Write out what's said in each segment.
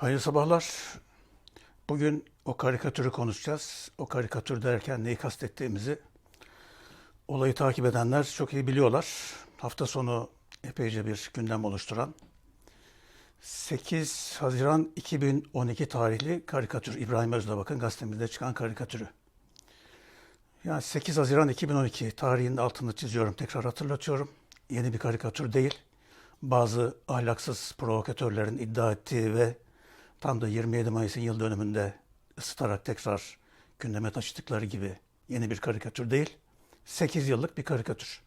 Hayırlı sabahlar. Bugün o karikatürü konuşacağız. O karikatür derken neyi kastettiğimizi olayı takip edenler çok iyi biliyorlar. Hafta sonu epeyce bir gündem oluşturan 8 Haziran 2012 tarihli karikatür İbrahim Özdabak'ın gazetemizde çıkan karikatürü. Yani 8 Haziran 2012 tarihinin altını çiziyorum, tekrar hatırlatıyorum. Yeni bir karikatür değil. Bazı ahlaksız provokatörlerin iddia ettiği ve tam da 27 Mayıs'ın yıl dönümünde ısıtarak tekrar gündeme taşıdıkları gibi yeni bir karikatür değil. 8 yıllık bir karikatür.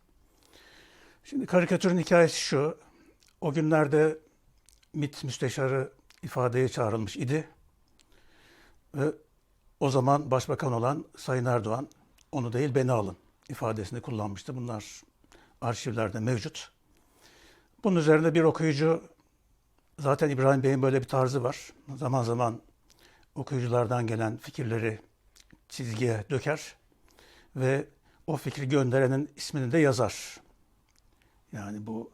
Şimdi karikatürün hikayesi şu. O günlerde MİT müsteşarı ifadeye çağrılmış idi. Ve o zaman başbakan olan Sayın Erdoğan onu değil beni alın ifadesini kullanmıştı. Bunlar arşivlerde mevcut. Bunun üzerine bir okuyucu zaten İbrahim Bey'in böyle bir tarzı var. Zaman zaman okuyuculardan gelen fikirleri çizgiye döker ve o fikri gönderenin ismini de yazar. Yani bu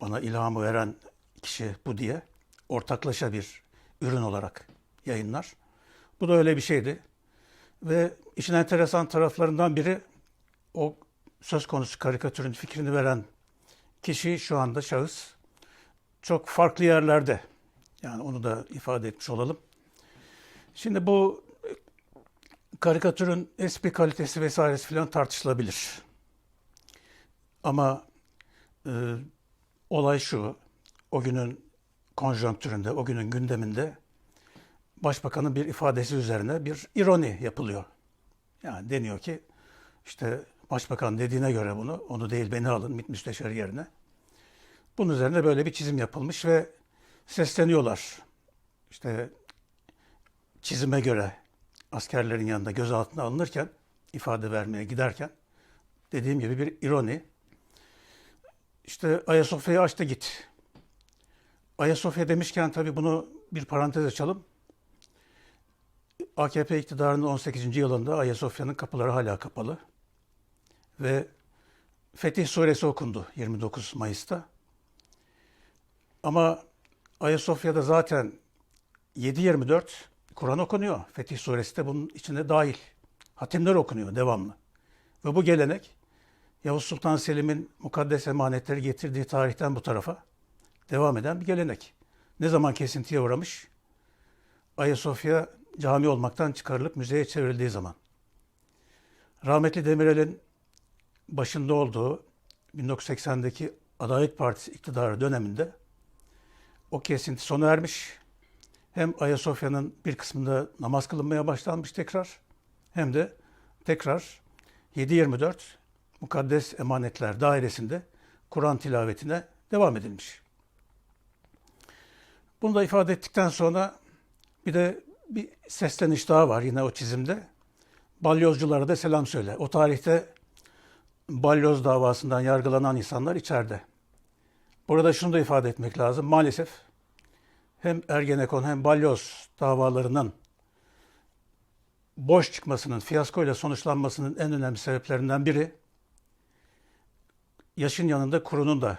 bana ilhamı veren kişi bu diye ortaklaşa bir ürün olarak yayınlar. Bu da öyle bir şeydi. Ve işin enteresan taraflarından biri o söz konusu karikatürün fikrini veren kişi şu anda şahıs çok farklı yerlerde. Yani onu da ifade etmiş olalım. Şimdi bu karikatürün espri kalitesi vesairesi falan tartışılabilir. Ama e, olay şu, o günün konjonktüründe, o günün gündeminde başbakanın bir ifadesi üzerine bir ironi yapılıyor. Yani deniyor ki işte başbakan dediğine göre bunu, onu değil beni alın MİT müsteşarı yerine. Bunun üzerine böyle bir çizim yapılmış ve sesleniyorlar. İşte çizime göre askerlerin yanında gözaltına alınırken, ifade vermeye giderken dediğim gibi bir ironi. İşte Ayasofya'yı açtı git. Ayasofya demişken tabii bunu bir parantez açalım. AKP iktidarının 18. yılında Ayasofya'nın kapıları hala kapalı. Ve Fetih Suresi okundu 29 Mayıs'ta. Ama Ayasofya'da zaten 7-24 Kur'an okunuyor. Fetih Suresi de bunun içine dahil. Hatimler okunuyor devamlı. Ve bu gelenek Yavuz Sultan Selim'in mukaddes emanetleri getirdiği tarihten bu tarafa devam eden bir gelenek. Ne zaman kesintiye uğramış? Ayasofya cami olmaktan çıkarılıp müzeye çevrildiği zaman. Rahmetli Demirel'in başında olduğu 1980'deki Adalet Partisi iktidarı döneminde o kesinti sona ermiş. Hem Ayasofya'nın bir kısmında namaz kılınmaya başlanmış tekrar hem de tekrar 7-24 Mukaddes Emanetler Dairesi'nde Kur'an tilavetine devam edilmiş. Bunu da ifade ettikten sonra bir de bir sesleniş daha var yine o çizimde. Balyozculara da selam söyle. O tarihte balyoz davasından yargılanan insanlar içeride. Burada şunu da ifade etmek lazım. Maalesef hem Ergenekon hem balyoz davalarının boş çıkmasının, fiyaskoyla sonuçlanmasının en önemli sebeplerinden biri yaşın yanında kurunun da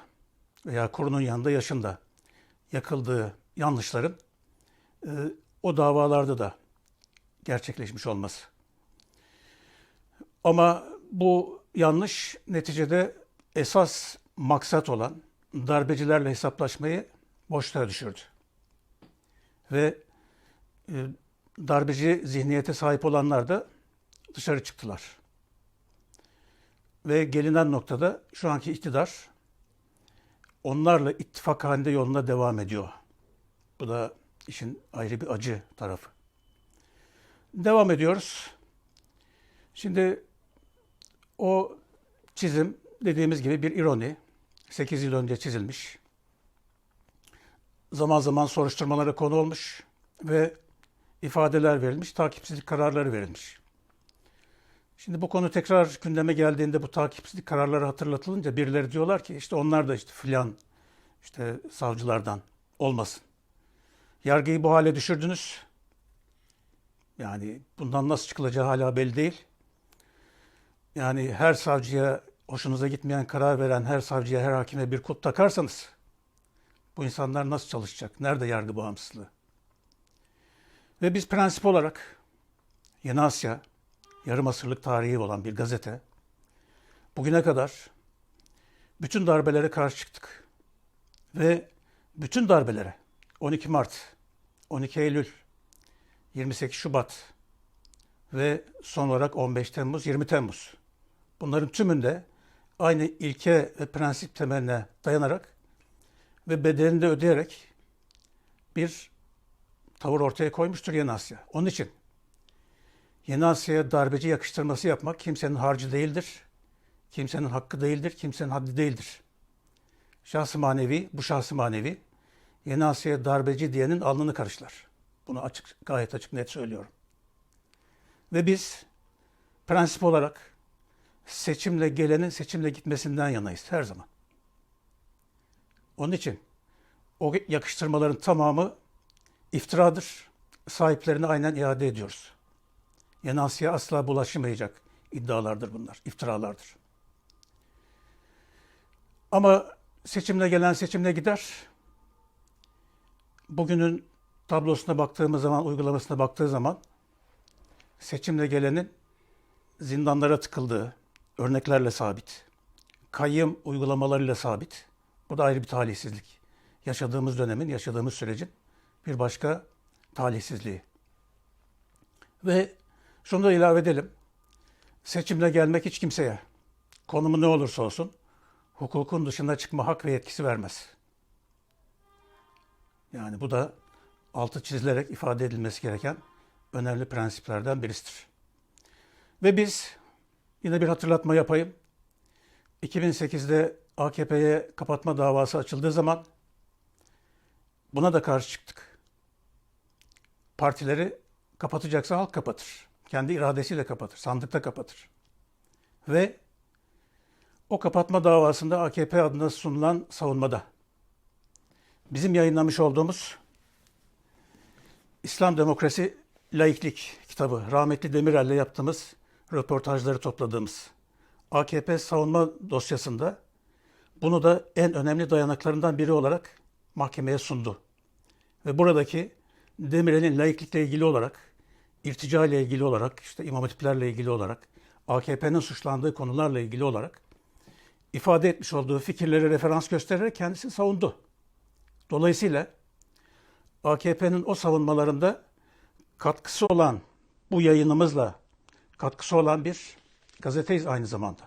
veya kurunun yanında yaşın da yakıldığı yanlışların e, o davalarda da gerçekleşmiş olması. Ama bu yanlış neticede esas maksat olan darbecilerle hesaplaşmayı boşluğa düşürdü. Ve e, darbeci zihniyete sahip olanlar da dışarı çıktılar. Ve gelinen noktada şu anki iktidar onlarla ittifak halinde yoluna devam ediyor. Bu da işin ayrı bir acı tarafı. Devam ediyoruz. Şimdi o çizim dediğimiz gibi bir ironi. 8 yıl önce çizilmiş. Zaman zaman soruşturmalara konu olmuş ve ifadeler verilmiş, takipsizlik kararları verilmiş. Şimdi bu konu tekrar gündeme geldiğinde bu takipsizlik kararları hatırlatılınca birileri diyorlar ki işte onlar da işte filan işte savcılardan olmasın. Yargıyı bu hale düşürdünüz. Yani bundan nasıl çıkılacağı hala belli değil. Yani her savcıya hoşunuza gitmeyen karar veren her savcıya, her hakime bir kulp takarsanız bu insanlar nasıl çalışacak? Nerede yargı bağımsızlığı? Ve biz prensip olarak Yeni Asya, yarım asırlık tarihi olan bir gazete, bugüne kadar bütün darbelere karşı çıktık. Ve bütün darbelere 12 Mart, 12 Eylül, 28 Şubat ve son olarak 15 Temmuz, 20 Temmuz. Bunların tümünde aynı ilke ve prensip temeline dayanarak ve bedelini de ödeyerek bir tavır ortaya koymuştur Yeni Asya. Onun için Yeni Asya'ya darbeci yakıştırması yapmak kimsenin harcı değildir. Kimsenin hakkı değildir, kimsenin haddi değildir. Şahsı manevi, bu şahsı manevi Yeni Asya'ya darbeci diyenin alnını karışlar. Bunu açık, gayet açık net söylüyorum. Ve biz prensip olarak seçimle gelenin seçimle gitmesinden yanayız her zaman. Onun için o yakıştırmaların tamamı iftiradır. Sahiplerini aynen iade ediyoruz. Yeni Asya asla bulaşmayacak iddialardır bunlar, iftiralardır. Ama seçimle gelen seçimle gider. Bugünün tablosuna baktığımız zaman, uygulamasına baktığı zaman seçimle gelenin zindanlara tıkıldığı örneklerle sabit. Kayyım uygulamalarıyla sabit. Bu da ayrı bir talihsizlik. Yaşadığımız dönemin, yaşadığımız sürecin bir başka talihsizliği. Ve şunu da ilave edelim. Seçimle gelmek hiç kimseye, konumu ne olursa olsun, hukukun dışında çıkma hak ve yetkisi vermez. Yani bu da altı çizilerek ifade edilmesi gereken önemli prensiplerden birisidir. Ve biz yine bir hatırlatma yapayım. 2008'de AKP'ye kapatma davası açıldığı zaman buna da karşı çıktık. Partileri kapatacaksa halk kapatır. Kendi iradesiyle kapatır, sandıkta kapatır. Ve o kapatma davasında AKP adına sunulan savunmada bizim yayınlamış olduğumuz İslam Demokrasi Laiklik kitabı, rahmetli Demirel'le yaptığımız röportajları topladığımız AKP savunma dosyasında bunu da en önemli dayanaklarından biri olarak mahkemeye sundu. Ve buradaki Demirel'in laiklikle ilgili olarak, irtica ile ilgili olarak, işte imam hatiplerle ilgili olarak, AKP'nin suçlandığı konularla ilgili olarak ifade etmiş olduğu fikirleri referans göstererek kendisini savundu. Dolayısıyla AKP'nin o savunmalarında katkısı olan bu yayınımızla katkısı olan bir gazeteyiz aynı zamanda.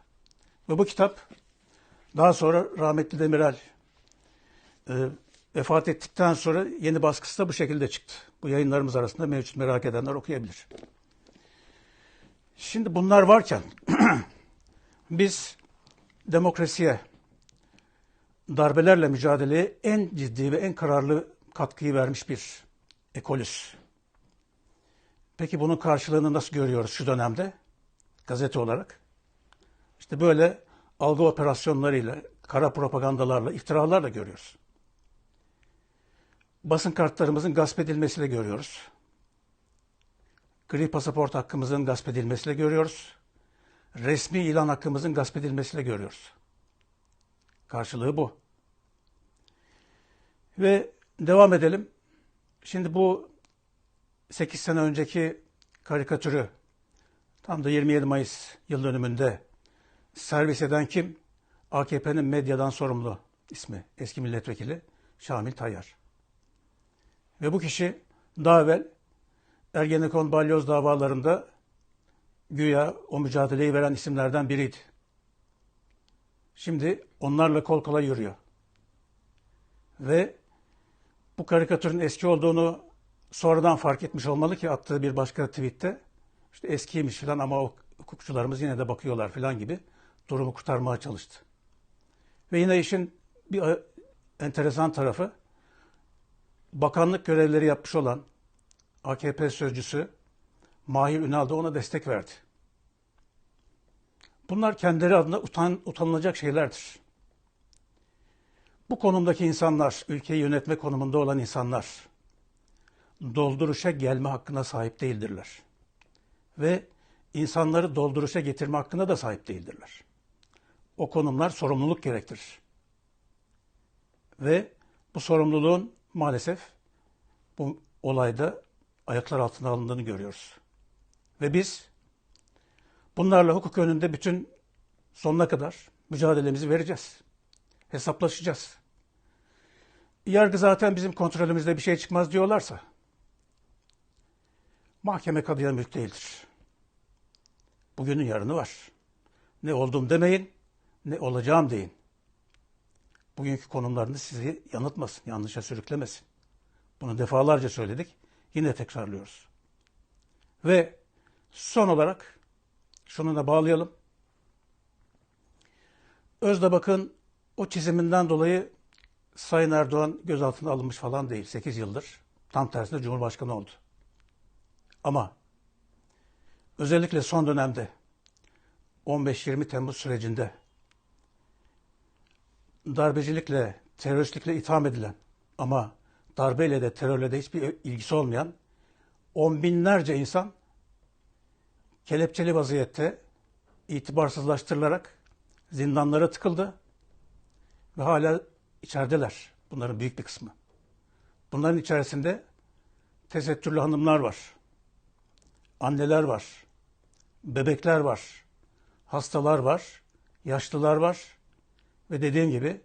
Ve bu kitap daha sonra rahmetli Demirel e, vefat ettikten sonra yeni baskısı da bu şekilde çıktı. Bu yayınlarımız arasında mevcut merak edenler okuyabilir. Şimdi bunlar varken biz demokrasiye, darbelerle mücadeleye en ciddi ve en kararlı katkıyı vermiş bir ekolüs. Peki bunun karşılığını nasıl görüyoruz şu dönemde? Gazete olarak. İşte böyle algı operasyonlarıyla, kara propagandalarla, iftiralarla görüyoruz. Basın kartlarımızın gasp edilmesiyle görüyoruz. Gri pasaport hakkımızın gasp edilmesiyle görüyoruz. Resmi ilan hakkımızın gasp edilmesiyle görüyoruz. Karşılığı bu. Ve devam edelim. Şimdi bu 8 sene önceki karikatürü tam da 27 Mayıs yıl dönümünde servis eden kim? AKP'nin medyadan sorumlu ismi eski milletvekili Şamil Tayyar. Ve bu kişi daha evvel Ergenekon balyoz davalarında güya o mücadeleyi veren isimlerden biriydi. Şimdi onlarla kol kola yürüyor. Ve bu karikatürün eski olduğunu sonradan fark etmiş olmalı ki attığı bir başka tweette işte eskiymiş falan ama o hukukçularımız yine de bakıyorlar falan gibi durumu kurtarmaya çalıştı. Ve yine işin bir enteresan tarafı bakanlık görevleri yapmış olan AKP sözcüsü Mahir Ünal da ona destek verdi. Bunlar kendileri adına utan, utanılacak şeylerdir. Bu konumdaki insanlar, ülkeyi yönetme konumunda olan insanlar, dolduruşa gelme hakkına sahip değildirler. Ve insanları dolduruşa getirme hakkına da sahip değildirler. O konumlar sorumluluk gerektirir. Ve bu sorumluluğun maalesef bu olayda ayaklar altına alındığını görüyoruz. Ve biz bunlarla hukuk önünde bütün sonuna kadar mücadelemizi vereceğiz. Hesaplaşacağız. Yargı zaten bizim kontrolümüzde bir şey çıkmaz diyorlarsa mahkeme kadıya mülk değildir. Bugünün yarını var. Ne oldum demeyin, ne olacağım deyin. Bugünkü konumlarınız sizi yanıltmasın, yanlışa sürüklemesin. Bunu defalarca söyledik, yine tekrarlıyoruz. Ve son olarak şunu da bağlayalım. Özdabak'ın o çiziminden dolayı Sayın Erdoğan gözaltına alınmış falan değil. 8 yıldır. Tam tersine Cumhurbaşkanı oldu. Ama özellikle son dönemde 15-20 Temmuz sürecinde darbecilikle, teröristlikle itham edilen ama darbeyle de terörle de hiçbir ilgisi olmayan on binlerce insan kelepçeli vaziyette itibarsızlaştırılarak zindanlara tıkıldı ve hala içerideler. Bunların büyük bir kısmı. Bunların içerisinde tesettürlü hanımlar var. Anneler var. Bebekler var. Hastalar var. Yaşlılar var. Ve dediğim gibi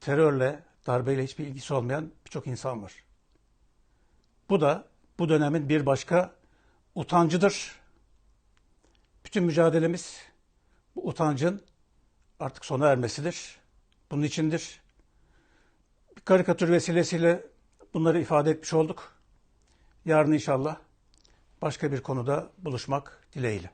terörle, darbeyle hiçbir ilgisi olmayan birçok insan var. Bu da bu dönemin bir başka utancıdır. Bütün mücadelemiz bu utancın artık sona ermesidir. Bunun içindir. Bir karikatür vesilesiyle bunları ifade etmiş olduk. Yarın inşallah başka bir konuda buluşmak dileğiyle.